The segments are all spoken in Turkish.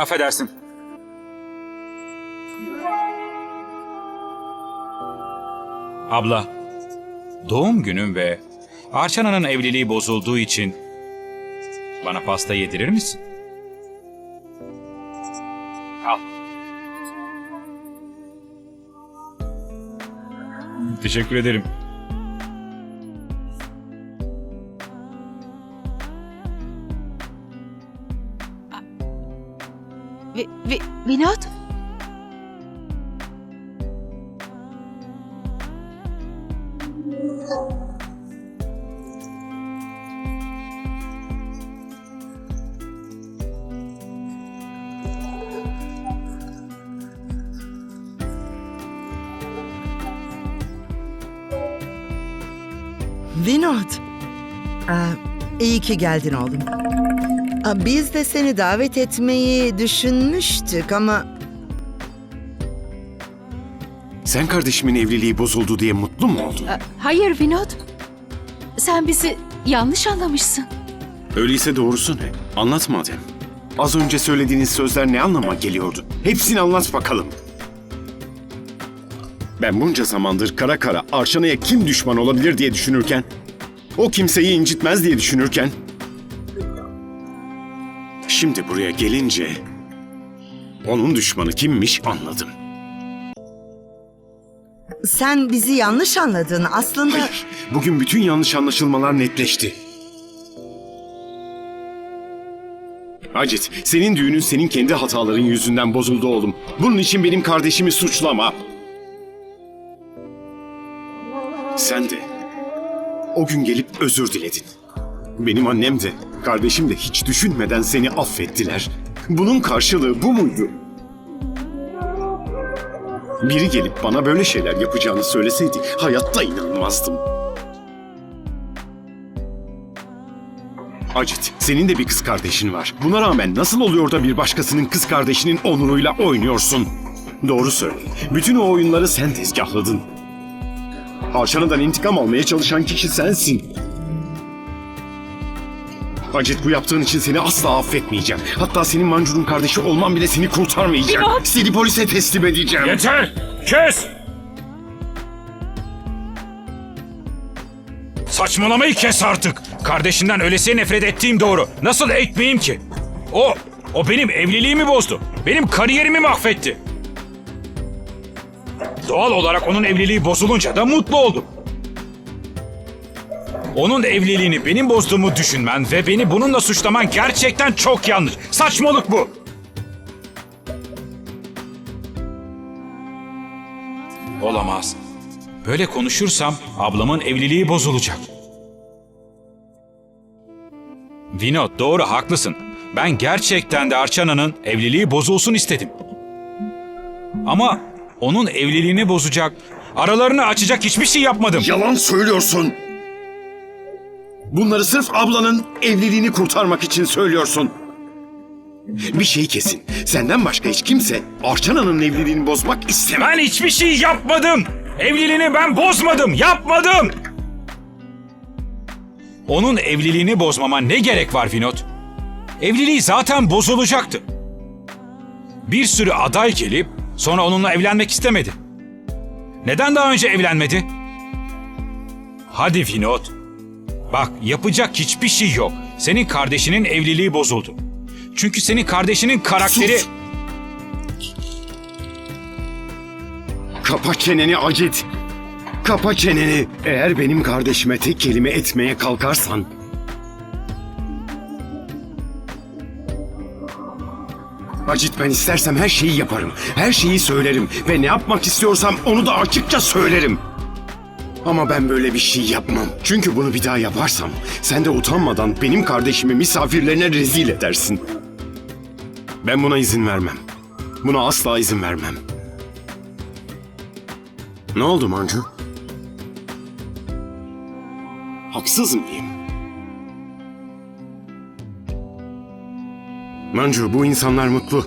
Affedersin. Abla, doğum günüm ve Arçana'nın evliliği bozulduğu için bana pasta yedirir misin? Al. Teşekkür ederim. Vinod? Vinod. Aa, iyi ki geldin oğlum. Biz de seni davet etmeyi düşünmüştük ama Sen kardeşimin evliliği bozuldu diye mutlu mu oldun? Hayır Vinod. Sen bizi yanlış anlamışsın. Öyleyse doğrusu ne? Anlat madem. Az önce söylediğiniz sözler ne anlama geliyordu? Hepsini anlat bakalım. Ben bunca zamandır kara kara Arşana'ya kim düşman olabilir diye düşünürken, o kimseyi incitmez diye düşünürken, şimdi buraya gelince onun düşmanı kimmiş anladım. sen bizi yanlış anladın. Aslında Hayır, bugün bütün yanlış anlaşılmalar netleşti. Acit, senin düğünün senin kendi hataların yüzünden bozuldu oğlum. Bunun için benim kardeşimi suçlama. Sen de o gün gelip özür diledin. Benim annem de, kardeşim de hiç düşünmeden seni affettiler. Bunun karşılığı bu muydu? Biri gelip bana böyle şeyler yapacağını söyleseydi hayatta inanmazdım. Acit, senin de bir kız kardeşin var. Buna rağmen nasıl oluyor da bir başkasının kız kardeşinin onuruyla oynuyorsun? Doğru söyle. Bütün o oyunları sen tezgahladın. Arşan'dan intikam almaya çalışan kişi sensin. Acit bu yaptığın için seni asla affetmeyeceğim. Hatta senin Mancur'un kardeşi olman bile seni kurtarmayacak. Vinod! Seni polise teslim edeceğim. Yeter! Kes! Saçmalamayı kes artık. Kardeşinden öylesine nefret ettiğim doğru. Nasıl etmeyeyim ki? O, o benim evliliğimi bozdu. Benim kariyerimi mahvetti. Doğal olarak onun evliliği bozulunca da mutlu oldum. Onun evliliğini benim bozduğumu düşünmen ve beni bununla suçlaman gerçekten çok yanlış. Saçmalık bu. Olamaz. Böyle konuşursam ablamın evliliği bozulacak. Vinod doğru haklısın. Ben gerçekten de Arçana'nın evliliği bozulsun istedim. Ama onun evliliğini bozacak, aralarını açacak hiçbir şey yapmadım. Yalan söylüyorsun. Bunları sırf ablanın evliliğini kurtarmak için söylüyorsun. Bir şey kesin. Senden başka hiç kimse Arçana'nın evliliğini bozmak istemez. Ben hiçbir şey yapmadım. Evliliğini ben bozmadım, yapmadım. Onun evliliğini bozmama ne gerek var Vinod? Evliliği zaten bozulacaktı. Bir sürü aday gelip sonra onunla evlenmek istemedi. Neden daha önce evlenmedi? Hadi Vinod. Bak yapacak hiçbir şey yok. Senin kardeşinin evliliği bozuldu. Çünkü senin kardeşinin karakteri... Kapa çeneni Acit. Kapa çeneni. Eğer benim kardeşime tek kelime etmeye kalkarsan... Acit ben istersem her şeyi yaparım. Her şeyi söylerim. Ve ne yapmak istiyorsam onu da açıkça söylerim. Ama ben böyle bir şey yapmam. Çünkü bunu bir daha yaparsam sen de utanmadan benim kardeşimi misafirlerine rezil edersin. Ben buna izin vermem. Buna asla izin vermem. Ne oldu Mancu? Haksız mıyım? Mancu bu insanlar mutlu.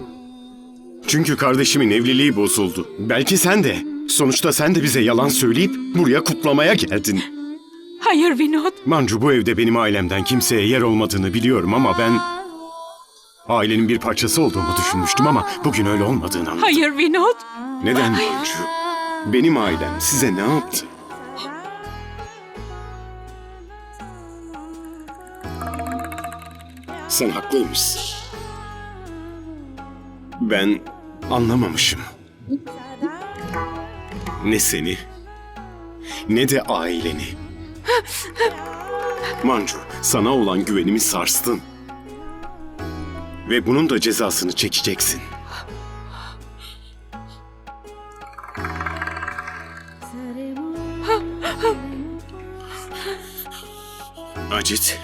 Çünkü kardeşimin evliliği bozuldu. Belki sen de. Sonuçta sen de bize yalan söyleyip buraya kutlamaya geldin. Hayır Vinod. Mancu bu evde benim ailemden kimseye yer olmadığını biliyorum ama ben... Ailenin bir parçası olduğumu düşünmüştüm ama bugün öyle olmadığını anladım. Hayır Vinod. Neden Mancu? Benim ailem size ne yaptı? Sen haklıymışsın. Ben anlamamışım. Ne seni, ne de aileni. Mancu, sana olan güvenimi sarstın. Ve bunun da cezasını çekeceksin. Acit.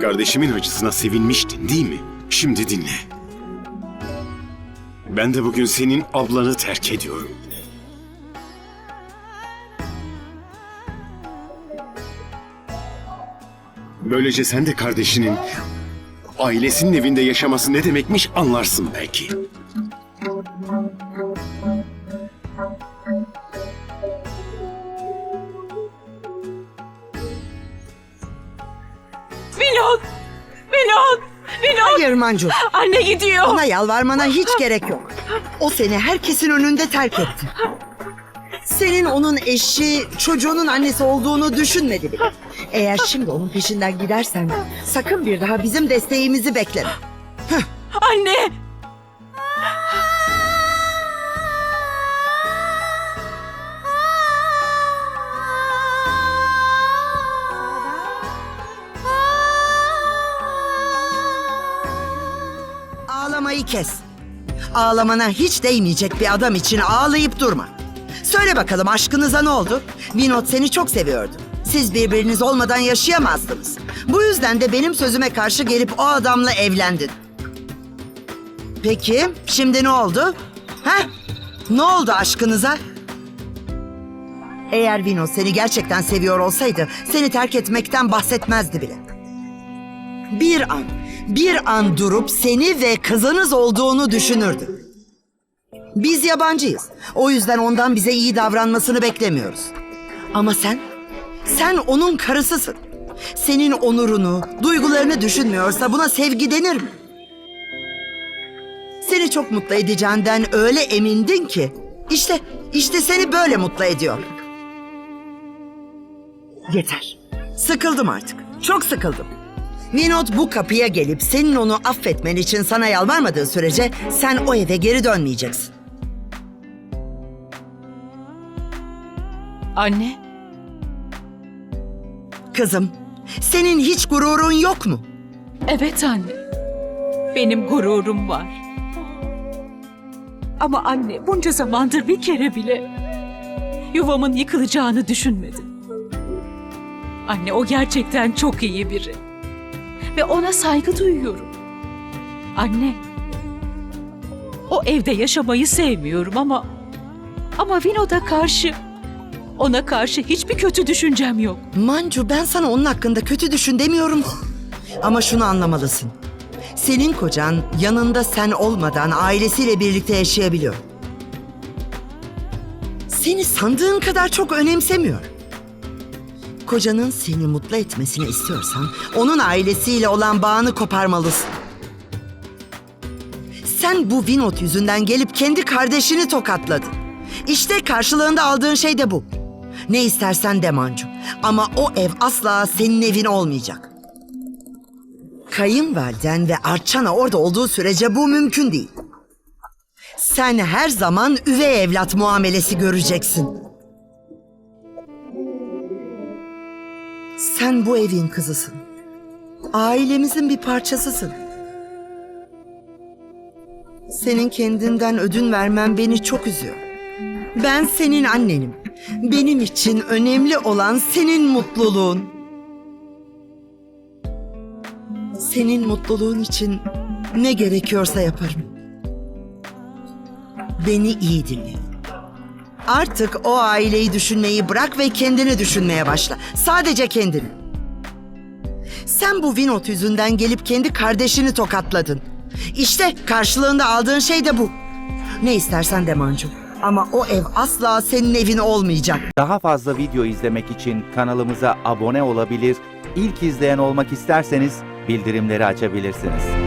Kardeşimin acısına sevinmiştin değil mi? Şimdi dinle. Ben de bugün senin ablanı terk ediyorum. Böylece sen de kardeşinin ailesinin evinde yaşaması ne demekmiş anlarsın belki. Vinod! Vinod! Vinod! Hayır Mancu. Anne gidiyor. Ona yalvarmana hiç gerek yok. O seni herkesin önünde terk etti. Senin onun eşi, çocuğunun annesi olduğunu düşünmedi bile. Eğer şimdi onun peşinden gidersen sakın bir daha bizim desteğimizi bekleme. Anne! Ağlamayı kes. Ağlamana hiç değmeyecek bir adam için ağlayıp durma. Söyle bakalım aşkınıza ne oldu? Vinod seni çok seviyordu. Siz birbiriniz olmadan yaşayamazdınız. Bu yüzden de benim sözüme karşı gelip o adamla evlendin. Peki, şimdi ne oldu? Ha? Ne oldu aşkınıza? Eğer Vinod seni gerçekten seviyor olsaydı seni terk etmekten bahsetmezdi bile. Bir an, bir an durup seni ve kızınız olduğunu düşünürdü. Biz yabancıyız. O yüzden ondan bize iyi davranmasını beklemiyoruz. Ama sen, sen onun karısısın. Senin onurunu, duygularını düşünmüyorsa buna sevgi denir mi? Seni çok mutlu edeceğinden öyle emindin ki. İşte, işte seni böyle mutlu ediyor. Yeter. Sıkıldım artık. Çok sıkıldım. Vinod bu kapıya gelip senin onu affetmen için sana yalvarmadığı sürece sen o eve geri dönmeyeceksin. Anne. Kızım, senin hiç gururun yok mu? Evet anne. Benim gururum var. Ama anne bunca zamandır bir kere bile yuvamın yıkılacağını düşünmedim. Anne o gerçekten çok iyi biri. Ve ona saygı duyuyorum. Anne. O evde yaşamayı sevmiyorum ama ama Vinod'a karşı ona karşı hiçbir kötü düşüncem yok. Mancu ben sana onun hakkında kötü düşün demiyorum. Ama şunu anlamalısın. Senin kocan yanında sen olmadan ailesiyle birlikte yaşayabiliyor. Seni sandığın kadar çok önemsemiyor. Kocanın seni mutlu etmesini istiyorsan onun ailesiyle olan bağını koparmalısın. Sen bu Vinot yüzünden gelip kendi kardeşini tokatladın. İşte karşılığında aldığın şey de bu. Ne istersen de Mancu. Ama o ev asla senin evin olmayacak. Kayınvaliden ve Arçana orada olduğu sürece bu mümkün değil. Sen her zaman üvey evlat muamelesi göreceksin. Sen bu evin kızısın. Ailemizin bir parçasısın. Senin kendinden ödün vermen beni çok üzüyor. Ben senin annenim. Benim için önemli olan senin mutluluğun. Senin mutluluğun için ne gerekiyorsa yaparım. Beni iyi dinle. Artık o aileyi düşünmeyi bırak ve kendini düşünmeye başla. Sadece kendini. Sen bu Vinot yüzünden gelip kendi kardeşini tokatladın. İşte karşılığında aldığın şey de bu. Ne istersen de Mancu. Ama o ev asla senin evin olmayacak. Daha fazla video izlemek için kanalımıza abone olabilir, ilk izleyen olmak isterseniz bildirimleri açabilirsiniz.